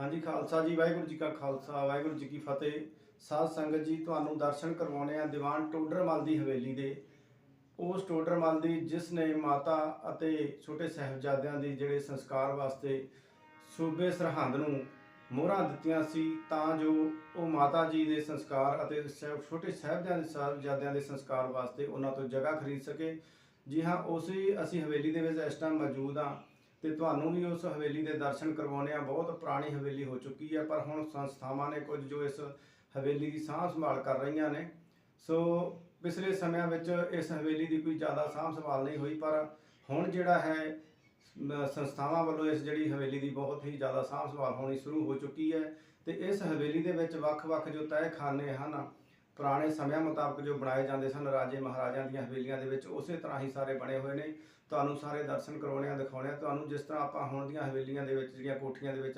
ਹਾਂਜੀ, ਖਾਲਸਾ ਜੀ, ਵਾਹਿਗੁਰੂ ਜੀ ਕਾ ਖਾਲਸਾ, ਵਾਹਿਗੁਰੂ ਜੀ ਕੀ ਫਤਿਹ। ਸਾਧ ਸੰਗਤ ਜੀ, ਤੁਹਾਨੂੰ ਦਰਸ਼ਨ ਕਰਵਾਉਣੇ ਆ ਦੀਵਾਨ ਟੋਡਰਮਲ ਦੀ ਹਵੇਲੀ ਦੇ। ਉਸ ਟੋਡਰਮਲ ਦੀ ਜਿਸ ਨੇ ਮਾਤਾ ਅਤੇ ਛੋਟੇ ਸਾਹਿਬਜ਼ਾਦਿਆਂ ਦੇ ਜਿਹੜੇ ਸੰਸਕਾਰ ਵਾਸਤੇ ਸੂਬੇ ਸਰਹੰਦ ਨੂੰ ਮੋਹਰਾਂ ਦਿੱਤੀਆਂ ਸੀ, ਤਾਂ ਜੋ ਉਹ ਮਾਤਾ ਜੀ ਦੇ ਸੰਸਕਾਰ ਅਤੇ ਸਹਿਬ- ਛੋਟੇ ਸਾਹਿਬਜ਼ਾਦਿਆਂ ਦੇ ਸਾਹਿਬਜ਼ਾਦਿਆਂ ਦੇ ਸੰਸਕਾਰ ਵਾਸਤੇ ਉਹਨਾਂ ਤੋਂ ਜਗ੍ਹਾ ਖਰੀਦ ਸਕੇ। ਜੀ ਹਾਂ, ਉਸੇ ਅਸੀਂ ਹਵੇਲੀ ਦੇ ਵਿੱਚ ਇਸ ਟਾਈਮ ਮੌਜੂਦ ਹਾਂ। ਤੇ ਤੁਹਾਨੂੰ ਵੀ ਉਸ ਹਵੇਲੀ ਦੇ ਦਰਸ਼ਨ ਕਰਵਾਉਣੇ ਆ ਬਹੁਤ ਪੁਰਾਣੀ ਹਵੇਲੀ ਹੋ ਚੁੱਕੀ ਹੈ, ਪਰ ਹੁਣ ਸੰਸਥਾਵਾਂ ਨੇ ਕੁਝ ਜੋ ਇਸ ਹਵੇਲੀ ਦੀ ਸਾਂਭ ਸੰਭਾਲ ਕਰ ਰਹੀਆਂ ਨੇ। ਸੋ ਪਿਛਲੇ ਸਮਿਆਂ ਵਿੱਚ ਇਸ ਹਵੇਲੀ ਦੀ ਕੋਈ ਜ਼ਿਆਦਾ ਸਾਂਭ ਸੰਭਾਲ ਨਹੀਂ ਹੋਈ, ਪਰ ਹੁਣ ਜਿਹੜਾ ਹੈ ਸੰਸਥਾਵਾਂ ਵੱਲੋਂ ਇਸ ਜਿਹੜੀ ਹਵੇਲੀ ਦੀ ਬਹੁਤ ਹੀ ਜ਼ਿਆਦਾ ਸਾਂਭ ਸੰਭਾਲ ਹੋਣੀ ਸ਼ੁਰੂ ਹੋ ਚੁੱਕੀ ਹੈ। ਤੇ ਇਸ ਹਵੇਲੀ ਦੇ ਵਿੱਚ ਵੱਖ-ਵੱਖ ਜੋ ਤਹਿਖਾਨੇ ਹਨ ਪੁਰਾਣੇ ਸਮਿਆਂ ਮੁਤਾਬਕ ਜੋ ਬਣਾਏ ਜਾਂਦੇ ਸਨ, ਰਾਜੇ ਮਹਾਰਾਜਿਆਂ ਦੀਆਂ ਹਵੇਲੀਆਂ ਦੇ ਵਿੱਚ, ਉਸੇ ਤਰ੍ਹਾਂ ਹੀ ਸਾਰੇ ਬਣੇ ਹੋਏ ਨੇ। ਤੁਹਾਨੂੰ ਸਾਰੇ ਦਰਸ਼ਨ ਕਰਵਾਉਣੇ ਆ ਦਿਖਾਉਣੇ ਆ ਤੁਹਾਨੂੰ ਜਿਸ ਤਰ੍ਹਾਂ ਆਪਾਂ ਹੁਣ ਦੀਆਂ ਹਵੇਲੀਆਂ ਦੇ ਵਿੱਚ, ਜਿਹੜੀਆਂ ਕੋਠੀਆਂ ਦੇ ਵਿੱਚ